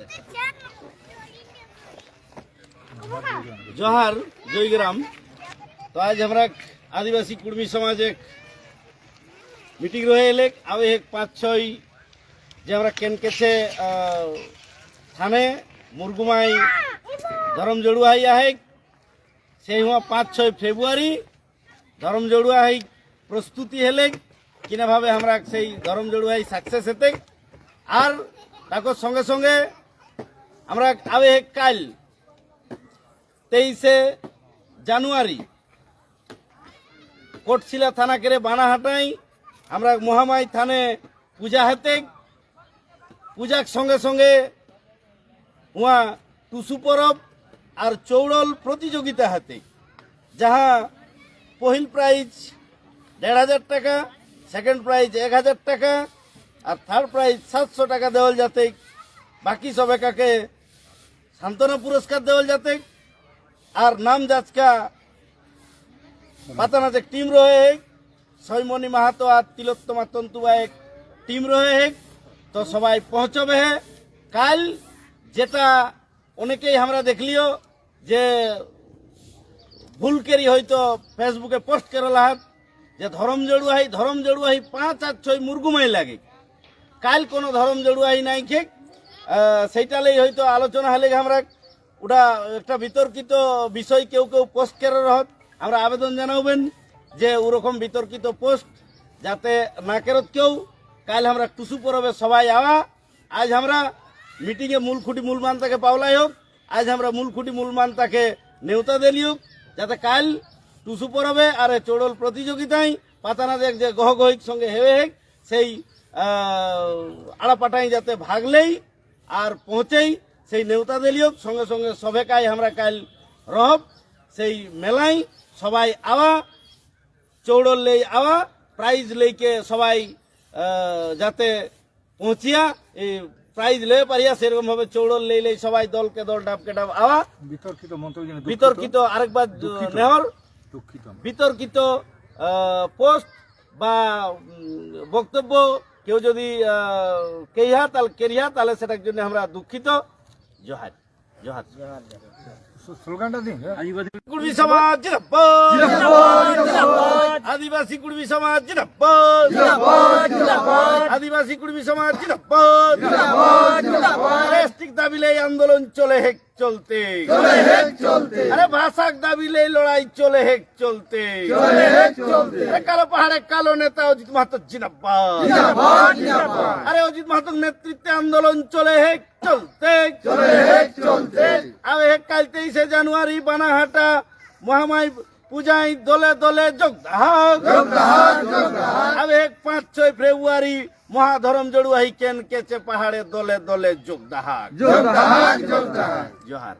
দেখে। জহার জয়গ্রাম। তো আজ আমরা আদিবাসী কুর্মী সমাজ এক মিটিং রয়ে এলে আবে এক পাঁচ ছয় যে আমরা কেনকেছে থানে মুরগুমাই ধরম জড়ুয়াই আহে সেই হুয়া পাঁচ ছয় ফেব্রুয়ারি ধরম জড়ুয়াই প্রস্তুতি হেলে কিনা ভাবে আমরা সেই ধরম জড়ুয়াই সাকসেস হেতে আর তাকে সঙ্গে সঙ্গে আমরা আবে কাল তেইশে জানুয়ারি কোটশিলা থানা কেড়ে বানাহাটাই আমরা মহামাই থানে পূজা হেতে, পূজার সঙ্গে সঙ্গে উয়া টুসু পরব আর চৌড়ল প্রতিযোগিতা হাতে, যাহা পহিল প্রাইজ দেড় হাজার টাকা সেকেন্ড প্রাইজ এক হাজার টাকা আর থার্ড প্রাইজ সাতশো টাকা দেওয়াল যাতে, বাকি সব একাকে সান্ত্বনা পুরস্কার দেওয়াল যাতে, আর নাম যাচকা পাতানাতে টিম রয়ে সৈমণি মাহাতো আর তিলোত্তমা তন্তুবা এক টিম রয়ে তো সবাই পৌঁছবে কাল যেটা অনেকেই আমরা দেখলিও যে ভুল করি হয়তো ফেসবুকে পোস্ট করে লাহাত যে ধরম জড়ুয়াই ধরম জড়ুয়াই পাঁচ আর ছয় মুরগুমাই লাগে। কাল কোনো ধরম জড়ুয়াই নাই খেক সেইটালেই হয়তো আলোচনা হলে আমরা ওটা একটা বিতর্কিত বিষয় কেউ কেউ পোস্ট করে রহত। আমরা আবেদন জানাবেন যে ওরকম বিতর্কিত পোস্ট যাতে না কেরত কেউ। কাল আমরা টুসু পরবে সবাই আওয়া। আজ আমরা মিটিংয়ে মূল খুঁটি মূল পাওলাই হোক। আজ আমরা মূল খুঁটি মূল মানতাকে নেওতা দিলি হোক। যাতে কাল টুসু পরবে আর চড়ল প্রতিযোগিতায় পাতানা দেখ যে গহ গহিক সঙ্গে হেবে হেক। সেই আড়াপাটাই যাতে ভাগলেই আর পৌঁছেই সেই নেওতা দিলি হোক সঙ্গে সঙ্গে সবে কাই আমরা কাল রহব সেই মেলাই সবাই আওয়া চৌড়ল লেই আওয়া প্রাইজ লেইকে সবাই যাতে পৌঁছিয়া এই প্রাইজ লয়ে পারিয়া সেরকম ভাবে চৌড়ল লেই লেই সবাই দলকে দল ডাবকে ডাব আওয়া। বিতর্কিত যেন বিতর্কিত আরেকবার নেহর বিতর্কিত পোস্ট বা বক্তব্য কেউ যদি কেইহা কেহা তাহলে কেরিয়া তাহলে সেটার জন্য আমরা দুঃখিত। জহার জহার। স্লোগানটা দিন? সমাজ আদিবাসী কুড়বি সমাজ জিন্দাবাদ। আদিবাসী কুড়বি সমাজ জিন্দাবাদ। দাবিলে আন্দোলন চলে হেক চলতে। আরে ভাষাক দাবিলে লড়াই চলে হেক চলতে। কালো পাহাড়ে কালো নেতা অজিত মাহাতো জিন্দাবাদ। আরে অজিত মাহাতোর নেতৃত্বে আন্দোলন চলে হেক চলতে। আবে হেক কাল তেইশে জানুয়ারি বানাহাটা মহামাই পূজায় দলে দলে যোগ আবে হেক পাঁচ ছয় ফেব্রুয়ারি মহাধরম জড়ুয়াহি কেন কেচে পাহাড়ে দলে দলে যোগ দাহাক জোহার।